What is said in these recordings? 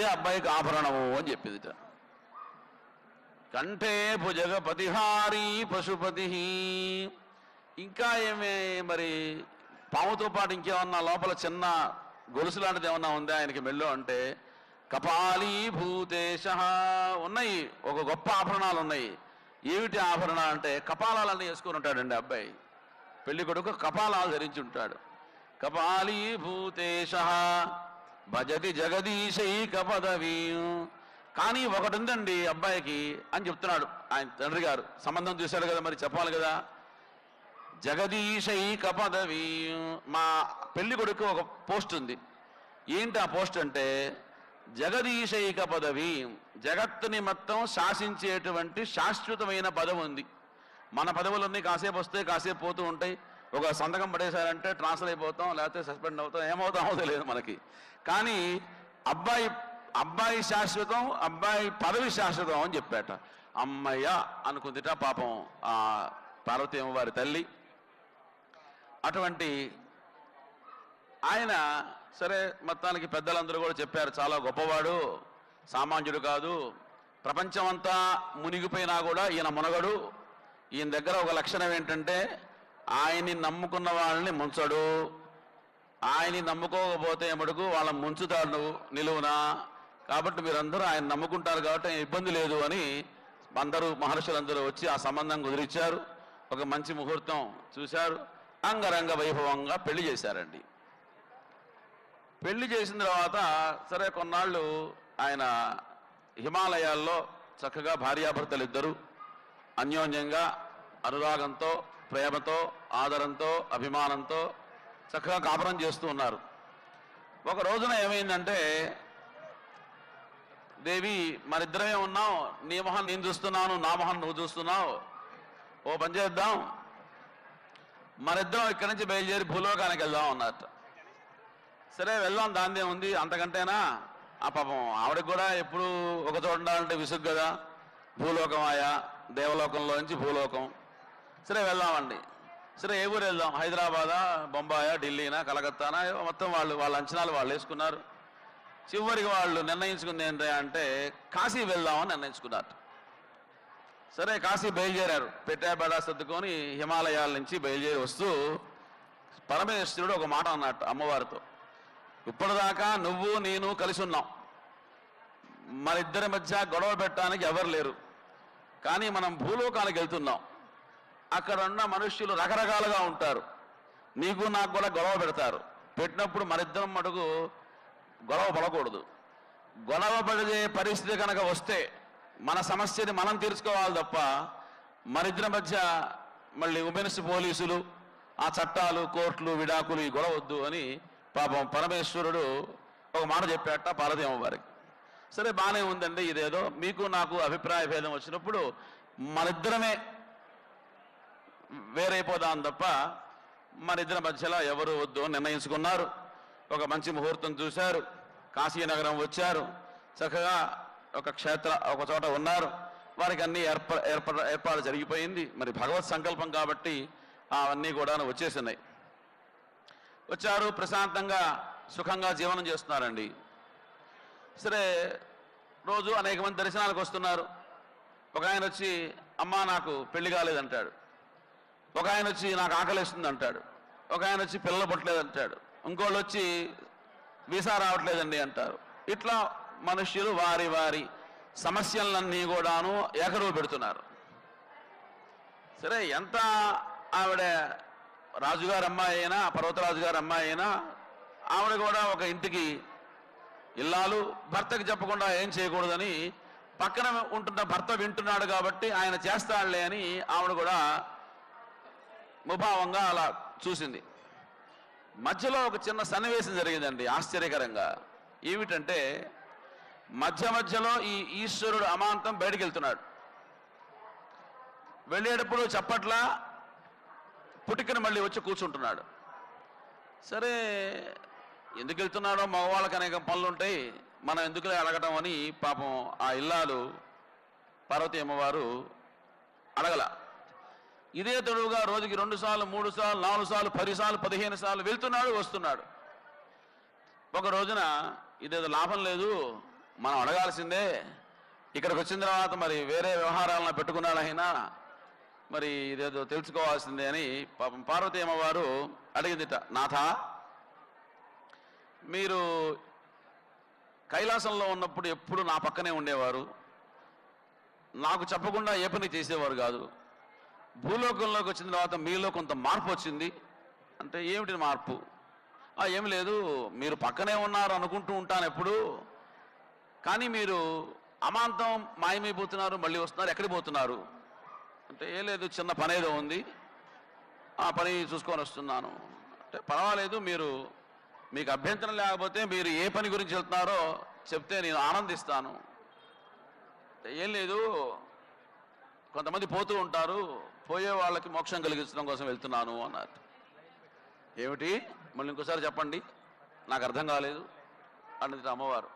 ఇదే అబ్బాయికి ఆభరణము అని చెప్పిందిట. కంఠే భుజగ పతిహారీ పశుపతి ఇంకా ఏమే మరి పాముతో పాటు ఇంకేమన్నా లోపల చిన్న గొలుసు లాంటిది ఏమన్నా ఉందా ఆయనకి మెల్లో అంటే? కపాలీ భూతేశ ఉన్నాయి ఒక గొప్ప ఆభరణాలు ఉన్నాయి. ఏమిటి ఆభరణాలు అంటే కపాలాలన్నీ వేసుకుని ఉంటాడండి అబ్బాయి. పెళ్ళి కొడుకు కపాలాలు ధరించి ఉంటాడు. కపాలీ భూతేశ భజతి జగదీశైక పదవీ. కానీ ఒకటి ఉందండి అబ్బాయికి అని చెప్తున్నాడు ఆయన తండ్రి గారు. సంబంధం చూశాడు కదా మరి చెప్పాలి కదా. జగదీశైక పదవీ. మా పెళ్ళి కొడుకు ఒక పోస్ట్ ఉంది. ఏంటి ఆ పోస్ట్ అంటే జగదీశైక పదవి. జగత్తుని మొత్తం శాసించేటువంటి శాశ్వతమైన పదవి ఉంది. మన పదవులన్నీ కాసేపు వస్తే కాసేపు పోతూ ఉంటాయి. ఒక సంతకం పడేశారంటే ట్రాన్స్ఫర్ అయిపోతాం లేకపోతే సస్పెండ్ అవుతాం ఏమవుతామో తెలియదు మనకి. కానీ అబ్బాయి అబ్బాయి శాశ్వతం అబ్బాయి పదవి శాశ్వతం అని చెప్పాట. అమ్మయ్య అనుకుందిట పాపం ఆ పార్వతీ వారి తల్లి. అటువంటి ఆయన సరే మొత్తానికి పెద్దలందరూ కూడా చెప్పారు చాలా గొప్పవాడు సామాన్యుడు కాదు. ప్రపంచమంతా మునిగిపోయినా కూడా ఈయన మునగడు. ఈయన దగ్గర ఒక లక్షణం ఏంటంటే ఆయన్ని నమ్ముకున్న వాళ్ళని ముంచడు. ఆయన్ని నమ్ముకోకపోతే మటుకు వాళ్ళ ముంచుతాడు నిలువునా? కాబట్టి మీరందరూ ఆయన నమ్ముకుంటారు కాబట్టి ఇబ్బంది లేదు అని అందరూ మహర్షులందరూ వచ్చి ఆ సంబంధం కుదిరిచ్చారు. ఒక మంచి ముహూర్తం చూశారు. అంగరంగ వైభవంగా పెళ్ళి చేశారండి. పెళ్ళి చేసిన తర్వాత సరే కొన్నాళ్ళు ఆయన హిమాలయాల్లో చక్కగా భార్యాభర్తలు ఇద్దరు. అన్యోన్యంగా అనురాగంతో ప్రేమతో ఆదరంతో అభిమానంతో చక్కగా కాపురం చేస్తూ ఉన్నారు. ఒక రోజున ఏమైందంటే దేవి మరిద్దరమే ఉన్నాం. నీ మొహం నేను చూస్తున్నాను నా మొహం నువ్వు చూస్తున్నావు. ఓ పని చేద్దాం. మరిద్దరం ఇక్కడి నుంచి బయలుదేరి భూలోకానికి వెళ్దాం అన్నట్టు. సరే వెళ్దాం. దాందే ఉంది. అంతకంటేనా? ఆ పాపం ఆవిడకి కూడా ఎప్పుడు ఒక చోట ఉండాలంటే విసుగు కదా. భూలోకం ఆయా. దేవలోకంలో నుంచి భూలోకం. సరే వెళ్దామండి. సరే ఏ ఊరు వెళ్దాం? హైదరాబాదా బొంబాయా ఢిల్లీనా కలకత్తానా? మొత్తం వాళ్ళు వాళ్ళ అంచనాలు వాళ్ళు వేసుకున్నారు. చివరికి వాళ్ళు నిర్ణయించుకుంది ఏంటి అంటే కాశీ వెళ్దామని నిర్ణయించుకున్నారు. సరే కాశీ బయలుదేరారు. పెట్టాబేడా సర్దుకొని హిమాలయాల నుంచి బయలుదేరి వస్తూ పరమేశ్వరుడు ఒక మాట అన్నట్టు అమ్మవారితో. ఇప్పటిదాకా నువ్వు నేను కలిసి ఉన్నాం. మరిద్దరి మధ్య గొడవ పెట్టడానికి ఎవరు లేరు. కానీ మనం భూలోకానికి వెళ్తున్నాం. అక్కడ ఉన్న మనుష్యులు రకరకాలుగా ఉంటారు. నీకు నాకు కూడా గొడవ పెడతారు. పెట్టినప్పుడు మరిద్దరం మటుకు గొడవ పడకూడదు. గొడవ పడే పరిస్థితి కనుక వస్తే మన సమస్యని మనం తీర్చుకోవాలి తప్ప మరిద్దరి మధ్య మళ్ళీ ఉమెన్స్ పోలీసులు ఆ చట్టాలు కోర్టులు విడాకులు ఈ గొడవ వద్దు అని పాపం పరమేశ్వరుడు ఒక మాట చెప్పాట పార్వతీ వారికి. సరే బాగానే ఉందండి ఇదేదో. మీకు నాకు అభిప్రాయ భేదం వచ్చినప్పుడు మనిద్దరమే వేరైపోదాం తప్ప మనిద్దరి మధ్యలో ఎవరు వద్దు అని నిర్ణయించుకున్నారు. ఒక మంచి ముహూర్తం చూశారు. కాశీనగరం వచ్చారు. చక్కగా ఒక క్షేత్ర ఒక చోట ఉన్నారు. వారికి అన్ని ఏర్ప ఏర్పడ ఏర్పాటు జరిగిపోయింది. మరి భగవత్ సంకల్పం కాబట్టి అవన్నీ కూడా వచ్చేసినాయి. వచ్చారు ప్రశాంతంగా సుఖంగా జీవనం చేస్తున్నారండి. సరే రోజు అనేక మంది దర్శనాలకు వస్తున్నారు. ఒక ఆయన వచ్చి అమ్మ నాకు పెళ్ళి కాలేదంటాడు. ఒక ఆయన వచ్చి నాకు ఆకలిస్తుంది అంటాడు ఒక ఆయన వచ్చి పిల్లలు పుట్టలేదు అంటాడు ఇంకోళ్ళు వచ్చి వీసా రావట్లేదండి అంటారు. ఇట్లా మనుష్యులు వారి వారి సమస్యలన్నీ కూడాను ఏకరువు పెడుతున్నారు. సరే ఎంత ఆవిడ రాజుగారి అమ్మాయి అయినా పర్వతరాజు గారు అమ్మాయి అయినా ఆవిడ కూడా ఒక ఇంటికి ఇల్లాలు భర్తకి చెప్పకుండా ఏం చేయకూడదని పక్కన ఉంటున్న భర్త వింటున్నాడు కాబట్టి ఆయన చేస్తాడులే అని ఆవిడ కూడా ముభావంగా అలా చూసింది. మధ్యలో ఒక చిన్న సన్నివేశం జరిగిందండి ఆశ్చర్యకరంగా. ఏమిటంటే మధ్య మధ్యలో ఈ ఈశ్వరుడు అమాంతం బయటికి వెళ్తున్నాడు వెళ్ళేటప్పుడు చప్పట్లా పుటికన మళ్ళీ వచ్చి కూర్చుంటున్నాడు. సరే ఎందుకు వెళ్తున్నాడో మగవాళ్ళకి అనేక పనులు ఉంటాయి. మనం ఎందుకు అడగటం అని పాపం ఆ ఇల్లాలు పార్వతీ అమ్మవారు అడగల. ఇదే తొడుగుగా రోజుకి రెండు సార్లు మూడు సార్లు నాలుగు సార్లు పది సార్లు పదిహేను సార్లు వెళ్తున్నాడు వస్తున్నాడు. ఒక రోజున ఇదేదో లాభం లేదు మనం అడగాల్సిందే. ఇక్కడికి వచ్చిన తర్వాత మరి వేరే వ్యవహారాలను పెట్టుకున్నాడైనా మరి ఇదేదో తెలుసుకోవాల్సిందే అని పాపం పార్వతీ అమ్మవారు అడిగిందిట. నాథ మీరు కైలాసంలో ఉన్నప్పుడు ఎప్పుడు నా పక్కనే ఉండేవారు? నాకు చెప్పకుండా ఏ పని చేసేవారు కాదు. భూలోకంలోకి వచ్చిన తర్వాత మీలో కొంత మార్పు వచ్చింది. అంటే ఏమిటి మార్పు? "ఆ, ఏం లేదు మీరు పక్కనే ఉన్నారు అనుకుంటూ ఉంటాను ఎప్పుడు. కానీ మీరు అమాంతం మాయమైపోతున్నారు మళ్ళీ వస్తున్నారు ఎక్కడికి పోతున్నారు? అంటే ఏ లేదు చిన్న పని ఏదో ఉంది. ఆ పని చూసుకొని వస్తున్నాను. అంటే పర్వాలేదు మీరు మీకు అభ్యంతరం లేకపోతే మీరు ఏ పని గురించి వెళ్తున్నారో చెప్తే నేను ఆనందిస్తాను. ఏం లేదు కొంతమంది పోతూ ఉంటారు. పోయే వాళ్ళకి మోక్షం కలిగించడం కోసం వెళ్తున్నాను అన్నారు. ఏమిటి? మళ్ళీ ఇంకోసారి చెప్పండి. నాకు అర్థం కాలేదు. అన్నది అమ్మవారు.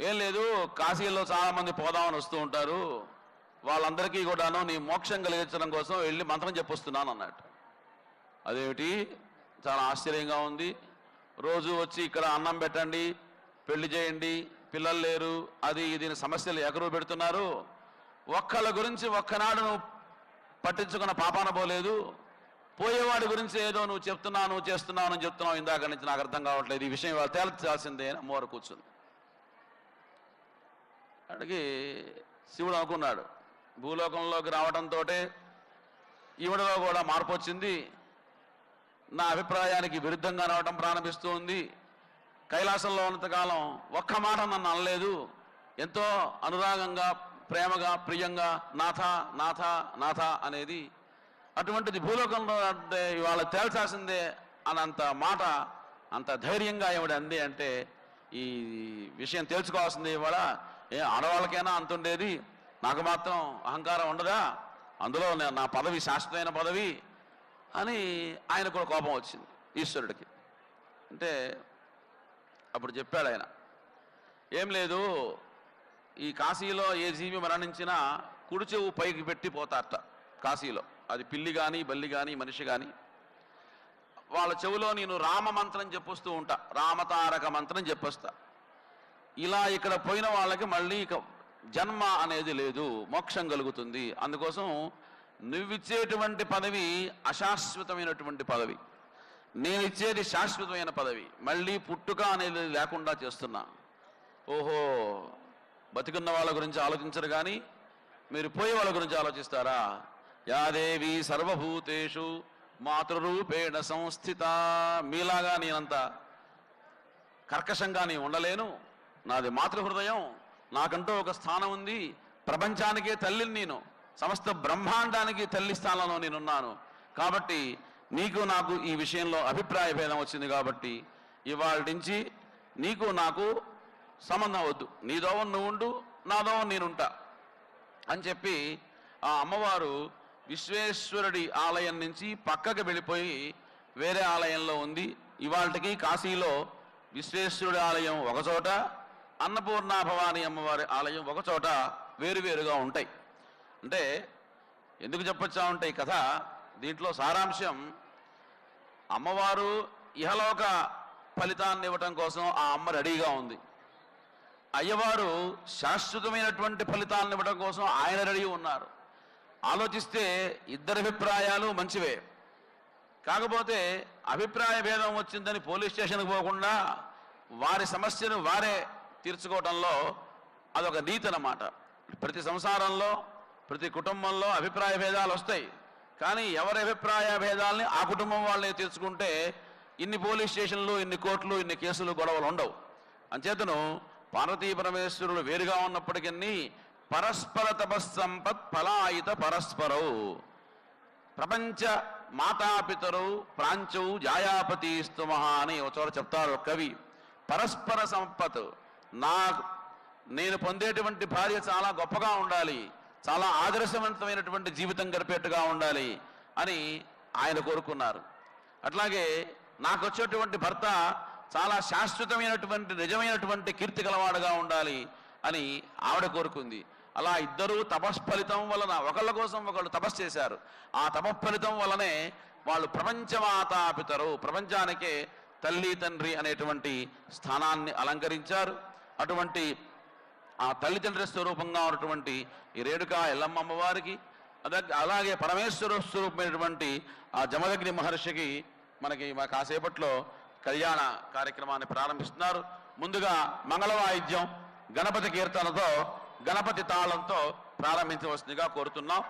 ఏం లేదు కాశీలో చాలామంది పోదామని వస్తూ ఉంటారు. వాళ్ళందరికీ కూడాను నీ మోక్షం కలిగించడం కోసం వెళ్ళి మంత్రం చెప్పొస్తున్నాను అన్నట్టు. అదేమిటి? చాలా ఆశ్చర్యంగా ఉంది. రోజు వచ్చి ఇక్కడ అన్నం పెట్టండి పెళ్ళి చేయండి పిల్లలు లేరు అది ఇది సమస్యలు ఎగరు పెడుతున్నారు. ఒక్కళ్ళ గురించి ఒక్కనాడు నువ్వు పట్టించుకున్న పాపాన పోలేదు. పోయేవాడి గురించి ఏదో నువ్వు చెప్తున్నావు నువ్వు చేస్తున్నావు అని చెప్తున్నావు ఇందాక నుంచి నాకు అర్థం కావట్లేదు. ఈ విషయం ఇవాళ తేల్చాల్సిందే అని అమ్మవారు కూర్చుంది. అడిగి శివుడు అనుకున్నాడు. భూలోకంలోకి రావడంతో ఈవిడలో కూడా మార్పు వచ్చింది. నా అభిప్రాయానికి విరుద్ధంగా రావడం ప్రారంభిస్తూ ఉంది. కైలాసంలో ఉన్నంతకాలం ఒక్క మాట నన్ను అనలేదు. ఎంతో అనురాగంగా ప్రేమగా ప్రియంగా నాథ నాథ నాథ అనేది అటువంటిది భూలోకంలో అంటే ఇవాళ తేల్చాల్సిందే అనంత మాట అంత ధైర్యంగా ఏమిటి అంది అంటే ఈ విషయం తెలుసుకోవాల్సింది ఇవాళ. ఏ ఆడవాళ్ళకైనా అంత ఉండేది నాకు మాత్రం అహంకారం ఉండదా? అందులో నా పదవి శాశ్వతమైన పదవి అని ఆయన కూడా కోపం వచ్చింది ఈశ్వరుడికి. అంటే అప్పుడు చెప్పాడు ఆయన ఏం లేదు ఈ కాశీలో ఏ జీవి మరణించినా కుడి చెవు పైకి పెట్టి పోతారట కాశీలో. అది పిల్లి కానీ బల్లి కానీ మనిషి కానీ వాళ్ళ చెవులో నేను రామ మంత్రం చెప్పొస్తూ ఉంటా. రామతారక మంత్రం చెప్పొస్తా. ఇలా ఇక్కడ పోయిన వాళ్ళకి మళ్ళీ ఇక జన్మ అనేది లేదు మోక్షం కలుగుతుంది. అందుకోసం నువ్విచ్చేటువంటి పదవి అశాశ్వతమైనటువంటి పదవి. నేను ఇచ్చేది శాశ్వతమైన పదవి. మళ్ళీ పుట్టుక అనేది లేకుండా చేస్తున్నా. ఓహో! బతికున్న వాళ్ళ గురించి ఆలోచించరు కానీ మీరు పోయే వాళ్ళ గురించి ఆలోచిస్తారా? యాదేవి సర్వభూతేషు మాతృరూపేణ సంస్థిత. మీలాగా నేనంత కర్కశంగా నేను ఉండలేను. నాది మాతృహృదయం. నాకంటూ ఒక స్థానం ఉంది. ప్రపంచానికే తల్లిని నేను. సమస్త బ్రహ్మాండానికి తల్లి స్థానంలో నేనున్నాను. కాబట్టి నీకు నాకు ఈ విషయంలో అభిప్రాయ భేదం వచ్చింది కాబట్టి ఇవాళ నుంచి నీకు నాకు సంబంధం వద్దు. నీ దోవ నువ్వు ఉండు నా దోవం నేనుంటా అని చెప్పి ఆ అమ్మవారు విశ్వేశ్వరుడి ఆలయం నుంచి పక్కకి వెళ్ళిపోయి వేరే ఆలయంలో ఉంది. ఇవాళకి కాశీలో విశ్వేశ్వరుడి ఆలయం ఒకచోట అన్నపూర్ణ భవాని అమ్మవారి ఆలయం ఒకచోట వేరువేరుగా ఉంటాయి. అంటే ఎందుకు చెప్పొచ్చా ఉంటాయి కథ దీంట్లో సారాంశం అమ్మవారు ఇహలోక ఫలితాన్ని ఇవ్వటం కోసం ఆ అమ్మ రెడీగా ఉంది. అయ్యవారు శాశ్వతమైనటువంటి ఫలితాలను ఇవ్వడం కోసం ఆయన రెడీ ఉన్నారు. ఆలోచిస్తే ఇద్దరి అభిప్రాయాలు మంచివే. కాకపోతే అభిప్రాయ భేదం వచ్చిందని పోలీస్ స్టేషన్కి పోకుండా వారి సమస్యను వారే తీర్చుకోవడంలో అదొక నీతి అన్నమాట ప్రతి సంసారంలో ప్రతి కుటుంబంలో అభిప్రాయ భేదాలు వస్తాయి. కానీ ఎవరి అభిప్రాయ భేదాలని ఆ కుటుంబం వాళ్ళే తీర్చుకుంటే ఇన్ని పోలీస్ స్టేషన్లు ఇన్ని కోర్టులు ఇన్ని కేసులు గొడవలు ఉండవు. అంచేతను పార్వతీ పరమేశ్వరులు వేరుగా ఉన్నప్పటికీ పరస్పర తపస్సంపత్ ఫలాయిత పరస్పరవు ప్రపంచ మాతాపితరు ప్రాంచౌ జాయాపతి స్తుమహ అని ఒక చోట చెప్తారు కవి. పరస్పర సంపత్ నా నేను పొందేటువంటి భార్య చాలా గొప్పగా ఉండాలి చాలా ఆదర్శవంతమైనటువంటి జీవితం గడిపేట్టుగా ఉండాలి అని ఆయన కోరుకున్నారు. అట్లాగే నాకు వచ్చేటువంటి భర్త చాలా శాశ్వతమైనటువంటి నిజమైనటువంటి కీర్తి గలవాడుగా ఉండాలి అని ఆవిడ కోరుకుంది. అలా ఇద్దరూ తపస్ఫలితం వలన ఒకళ్ళ కోసం ఒకళ్ళు తపస్సు చేశారు. ఆ తపస్ఫలితం వలనే వాళ్ళు ప్రపంచమాతాపితరు ప్రపంచానికే తల్లి తండ్రి అనేటువంటి స్థానాన్ని అలంకరించారు. అటువంటి ఆ తల్లిదండ్రి స్వరూపంగా ఉన్నటువంటి ఈ రేణుక ఎల్లమ్మ అమ్మవారికి అలాగే పరమేశ్వర స్వరూపమైనటువంటి ఆ జమదగ్ని మహర్షికి మనకి మా కాసేపట్లో కళ్యాణ కార్యక్రమాన్ని ప్రారంభిస్తున్నారు. ముందుగా మంగళ వాయిద్యం గణపతి కీర్తనతో గణపతి తాళంతో ప్రారంభించవలసిందిగా కోరుతున్నాం.